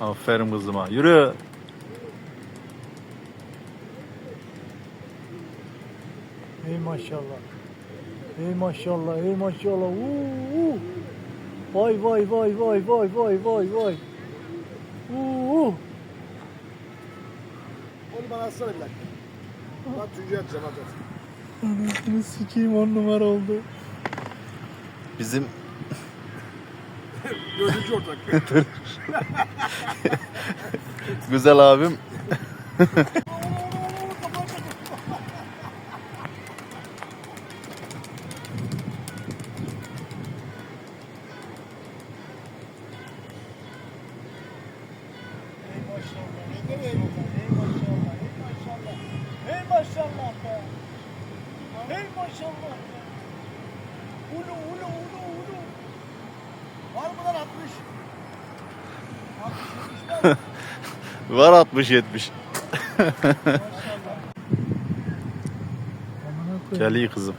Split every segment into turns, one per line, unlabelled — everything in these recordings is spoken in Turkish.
Aferin kızıma. Yürü.
Ey maşallah. Ey maşallah, ey maşallah. Uuu. Vay vay vay vay vay vay vay vay. Uuu.
Onu bana atsana bir dakika. Ben tüccar atacağım hadi.
Anasını sikeyim on numara oldu.
Bizim
Dördüncü ortak.
güzel abim
Ey maşallah. Ulu ulu ulu ulu. Var mı lan 60? 60 var.
var 60 70.
Maşallah. Amına koyayım.
Gel iyi kızım.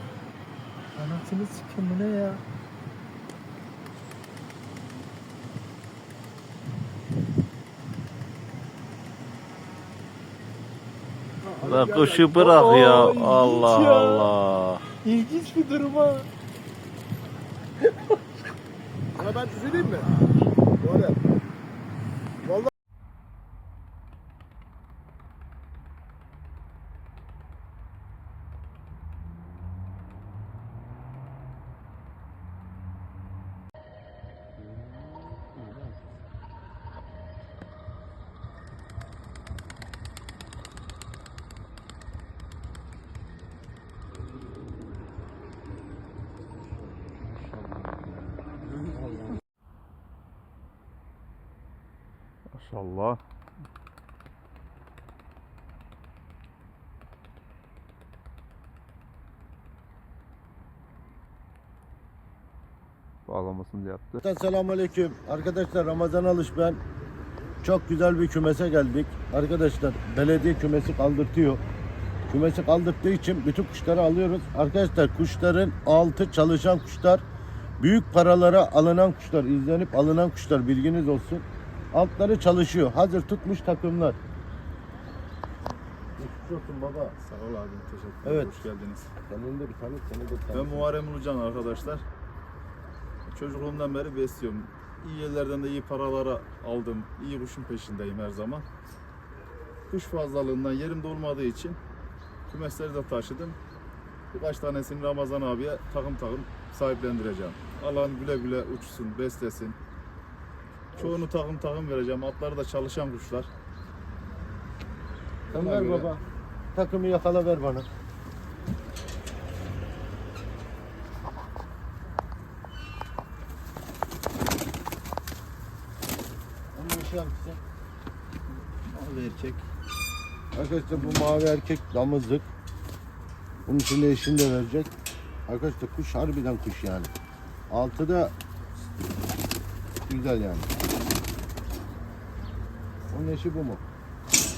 Anasını sikim bu ne ya?
La kuşu bırak ya. Allah. Allah.
İlginç bir durum ha.
Sana ben düzeleyim mi? Var ya. Vallahi
Maşallah. Bağlamasını da yaptı.
Selamun Aleyküm. Arkadaşlar Ramazan Alış ben. Çok güzel bir kümese geldik. Arkadaşlar belediye kümesi kaldırtıyor. Kümesi kaldırttığı için bütün kuşları alıyoruz. Arkadaşlar kuşların altı çalışan kuşlar. Büyük paralara alınan kuşlar, izlenip alınan kuşlar bilginiz olsun. Altları çalışıyor. Hazır tutmuş takımlar. Geçmiş olsun baba.
Sağ ol abim teşekkür ederim.
Evet.
Hoş geldiniz.
Kendini de bir tanıt, seni de bir
Ben
tanıt.
Muharrem Ulucan arkadaşlar. Çocukluğumdan beri besliyorum. İyi yerlerden de iyi paralara aldım. İyi kuşun peşindeyim her zaman. Kuş fazlalığından yerimde olmadığı için kümesleri de taşıdım. Birkaç tanesini Ramazan abiye takım takım sahiplendireceğim. Allah'ın güle güle uçsun, beslesin. Çoğunu takım takım vereceğim. Atları da çalışan kuşlar.
Sen
Ona
ver
göre-
baba. Takımı yakala ver bana. Eşi hangisi?
Mavi erkek.
Arkadaşlar bu mavi erkek damızlık. Bunun için de eşini de verecek. Arkadaşlar kuş harbiden kuş yani. Altı da güzel yani. Onun eşi bu mu?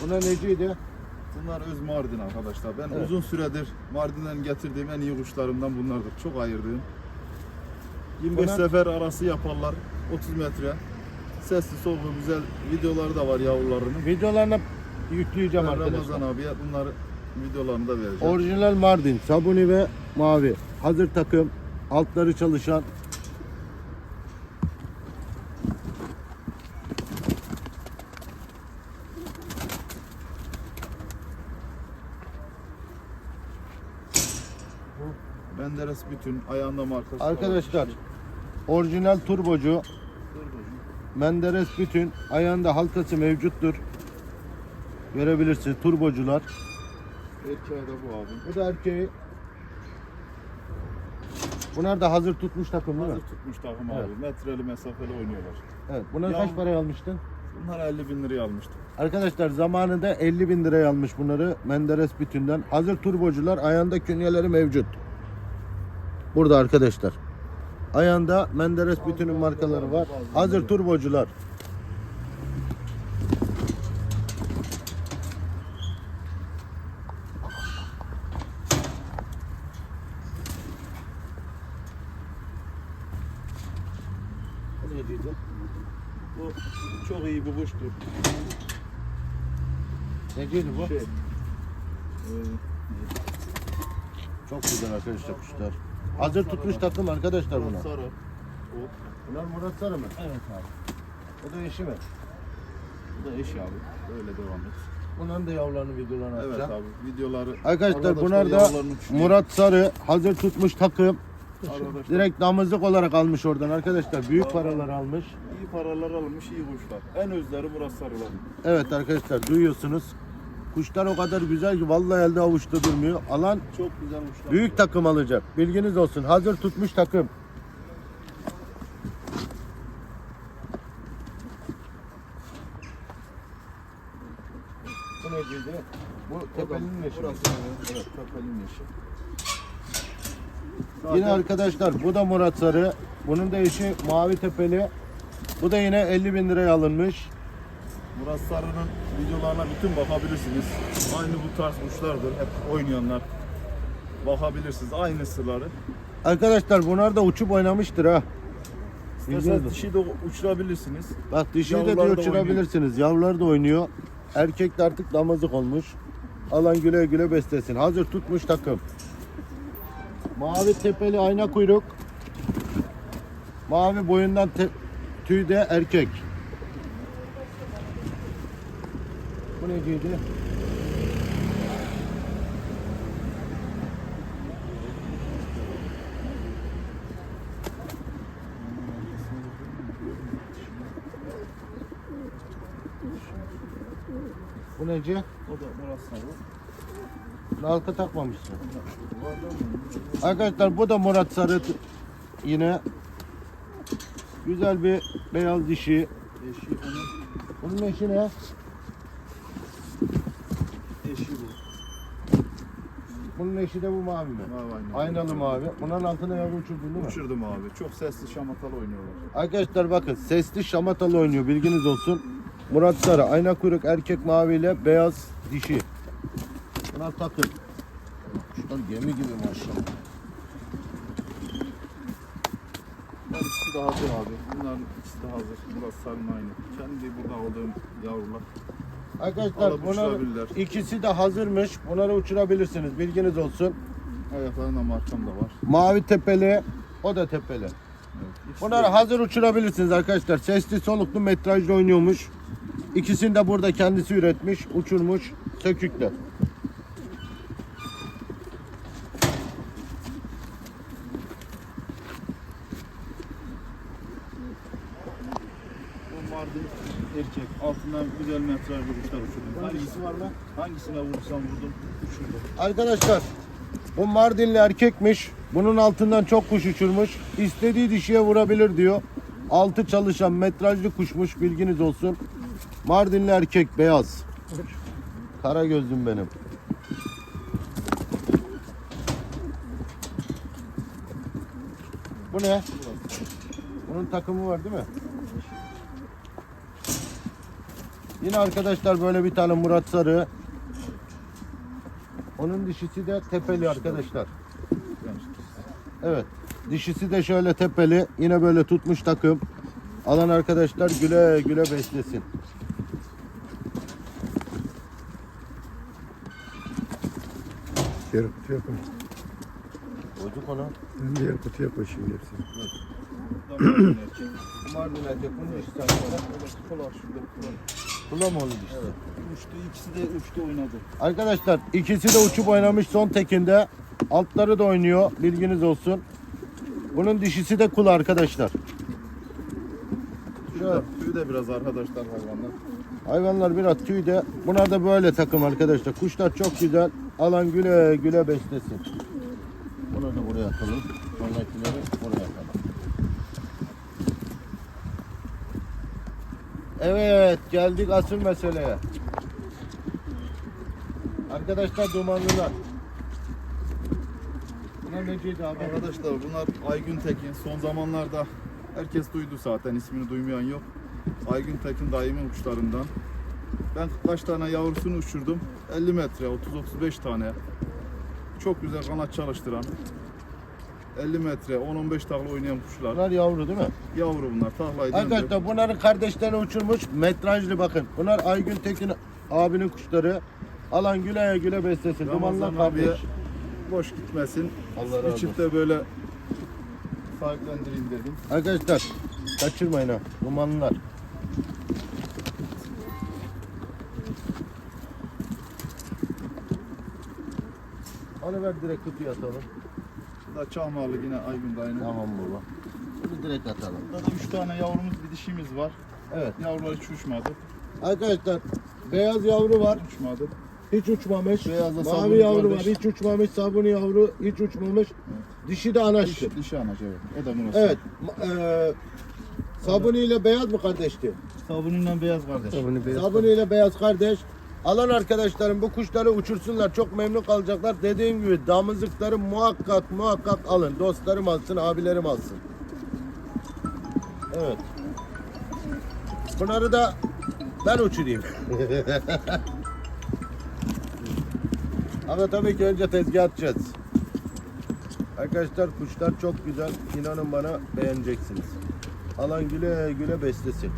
Buna neciydi?
Bunlar öz Mardin arkadaşlar. Ben
Evet.
uzun süredir Mardin'den getirdiğim en iyi kuşlarımdan bunlardır. Çok ayırdığım. 25
Bunlar-
sefer arası yaparlar. 30 metre. Sesli soluğu güzel videoları da var yavrularının.
Videolarına yükleyeceğim
Ben
arkadaşlar.
Ramazan abiye bunları videolarını da vereceğim.
Orijinal Mardin, sabuni ve mavi. Hazır takım, altları çalışan.
Menderes bütün ayağında markası.
Arkadaşlar, orijinal turbocu, Menderes bütün, ayağında halkası mevcuttur. Görebilirsiniz turbocular.
Erkeğe de bu abim.
Bu da erkeği. Bunlar da hazır tutmuş takım değil mi?
Hazır tutmuş takım
Evet.
abi. Metreli mesafeli oynuyorlar.
Evet. Bunları kaç paraya almıştın?
Bunlar 50 bin liraya almıştım.
Arkadaşlar zamanında 50 bin liraya almış bunları Menderes bütünden. Hazır turbocular ayağında künyeleri mevcut. Burada arkadaşlar. Ayağında Menderes bütünün markaları var. Hazır turbocular. Ne diyeceğim?
Bu çok iyi bir kuştur.
Neciydi bu?
Şey, e,
Çok güzel arkadaşlar kuşlar. Hazır tutmuş takım arkadaşlar bunlar.
sarı.
Bunlar Murat Sarı mı?
Evet abi.
O da eşi mi?
Bu da eşi abi. Böyle devam et.
Bunların da yavrularını videolarını
Evet
atacağım.
abi videoları
Arkadaşlar bunlar da
yavrularını.
Murat Sarı hazır tutmuş takım.
Arkadaşlar
Direkt damızlık olarak almış oradan arkadaşlar. Büyük paralar almış.
iyi paralar almış iyi kuşlar. En özleri Murat Sarılar.
Evet arkadaşlar duyuyorsunuz. Kuşlar o kadar güzel ki vallahi elde avuçta durmuyor. Alan
Çok güzel kuşlar.
büyük takım alacak. Bilginiz olsun. Hazır tutmuş takım. Bu neciydi? Bu tepelinin eşi.
Burası evet tepelinin eşi.
Yine arkadaşlar bu da Murat Sarı. Bunun da eşi Mavi Tepeli. Bu da yine 50 bin liraya alınmış.
Murat Sarı'nın videolarına bütün bakabilirsiniz. Aynı bu tarz kuşlardır. Hep oynayanlar. Bakabilirsiniz. Aynısıları.
Arkadaşlar bunlar da uçup oynamıştır ha. Bilginiz
dişi de uçurabilirsiniz.
Bak dişiyi de
Yavrular
diyor
da
uçurabilirsiniz. Yavrular da oynuyor. Erkek de artık damızlık olmuş. Alan güle güle beslesin. Hazır tutmuş takım. Mavi tepeli ayna kuyruk. Mavi boyundan te- tüy de erkek. Bu neciydi? Bu neci?
O da Murat Sarı.
Halka takmamışsın. Arkadaşlar bu da Murat Sarı yine güzel bir beyaz dişi.
Eşi onun
Bunun eşi ne?
eşi bu.
Bunun eşi de bu mavi mi?
Mavi aynalı.
Aynalı mavi. Bunun altına yavru uçurdun değil mi?
Uçurdum abi. Çok sesli şamatalı oynuyorlar.
Arkadaşlar bakın sesli şamatalı oynuyor bilginiz olsun. Murat Sarı ayna kuyruk erkek mavi ile beyaz dişi. Bunlar takım. Şunlar gemi gibi maşallah.
Bunlar ikisi de hazır abi. Bunların ikisi de hazır. Murat Sarı'nın aynı. Kendi burada aldığım yavrular.
Arkadaşlar
Alıp
bunlar
uçurabilirler.
ikisi de hazırmış. Bunları uçurabilirsiniz. Bilginiz olsun.
Ayaklarında markam da var.
Mavi tepeli, o da tepeli.
İkisi
Bunları
de-
hazır uçurabilirsiniz arkadaşlar. Sesli soluklu metrajlı oynuyormuş. İkisini de burada kendisi üretmiş, uçurmuş, sökükler.
Bu Mardin erkek. Altından güzel metrajlı kuşlar uçurdum. Hangisi var lan? Hangisine vursam vurdum uçurdum.
Arkadaşlar bu Mardinli erkekmiş. Bunun altından çok kuş uçurmuş. İstediği dişiye vurabilir diyor. Altı çalışan metrajlı kuşmuş bilginiz olsun. Mardinli erkek beyaz. Kara gözlüm benim. Bu ne? Bunun takımı var değil mi? Yine arkadaşlar böyle bir tane Murat Sarı. Onun dişisi de tepeli arkadaşlar. Evet. Dişisi de şöyle tepeli. Yine böyle tutmuş takım. Alan arkadaşlar güle güle beslesin.
Diğer kutuya koy.
Koyduk ona.
Diğer kutuya koy şimdi hepsini.
Da Mardin erkek.
Bunun dişisi
Kular şurada kular.
Kula mı oldu dişisi?
Uçtu ikisi de uçtu oynadı.
Arkadaşlar ikisi de uçup oynamış son tekinde. Altları da oynuyor. Bilginiz olsun. Bunun dişisi de kula arkadaşlar. Şöyle.
Tüyü de biraz arkadaşlar hayvanlar.
Hayvanlar biraz tüy de. Bunlar da böyle takım arkadaşlar. Kuşlar çok güzel. Alan güle güle beslesin. Bunu da buraya atalım. Sonrakileri buraya Evet geldik asıl meseleye. Arkadaşlar dumanlılar. Bunlar neciydi abi?
Arkadaşlar bunlar Aygün Tekin. Son zamanlarda herkes duydu zaten ismini duymayan yok. Aygün Tekin daimi uçlarından. Ben kaç tane yavrusunu uçurdum. 50 metre, 30-35 tane. Çok güzel kanat çalıştıran. 50 metre 10-15 takla oynayan kuşlar.
Bunlar yavru değil mi?
Yavru bunlar taklayı döndü.
Arkadaşlar bunların kardeşlerini uçurmuş metrajlı bakın. Bunlar Aygün Tekin abinin kuşları. Alan güle güle beslesin. Dumanlar
Ramazan abiye
kardeş.
boş gitmesin.
Allah razı
Bir
olsun.
çifte böyle sahiplendireyim dedim.
Arkadaşlar kaçırmayın ha. Dumanlar. Onu ver direkt kutuya atalım.
Da çahmalı yine Aygün dayının.
Tamam baba. Bunu direkt atalım.
Burada da 3 tane yavrumuz bir dişimiz var.
Evet.
Yavrular hiç uçmadı.
Arkadaşlar beyaz yavru var.
Uçmadı.
Hiç uçmamış.
Beyazda sabuni
Mavi yavru
kardeş.
var. Hiç uçmamış. Sabuni yavru hiç uçmamış. Dişi de anaçtı.
Dişi, dişi anaç evet. O da burası.
Evet. ma- eee, Sabuni ile beyaz mı kardeşti?
Sabununla beyaz kardeş.
Sabuni ile beyaz kardeş. Alan arkadaşlarım bu kuşları uçursunlar. Çok memnun kalacaklar. Dediğim gibi damızlıkları muhakkak muhakkak alın. Dostlarım alsın, abilerim alsın. Evet. Bunları da ben uçurayım. Ama tabii ki önce tezgah atacağız. Arkadaşlar kuşlar çok güzel. İnanın bana beğeneceksiniz. Alan güle güle beslesin.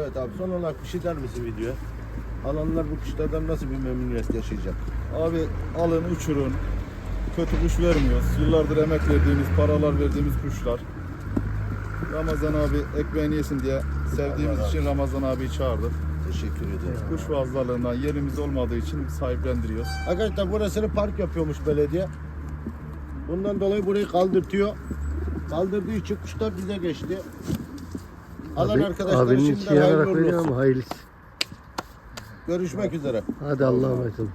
Evet abi son olarak bir şey der misin videoya? Alanlar bu kuşlardan nasıl bir memnuniyet yaşayacak?
Abi alın uçurun. Kötü kuş vermiyoruz. Yıllardır emek verdiğimiz, paralar verdiğimiz kuşlar. Ramazan abi ekmeğini yesin diye sevdiğimiz
Allah
için Ramazan abiyi çağırdık.
Teşekkür ederim.
Kuş fazlalığından yerimiz olmadığı için sahiplendiriyoruz.
Arkadaşlar burasını park yapıyormuş belediye. Bundan dolayı burayı kaldırtıyor. Kaldırdığı için kuşlar bize geçti. Alan
Abi,
arkadaşlar
abinin içi yanarak
hayırlı uğurlu
veriyor
olsun.
ama hayırlısı.
Görüşmek üzere.
Hadi Allah'a emanet olun.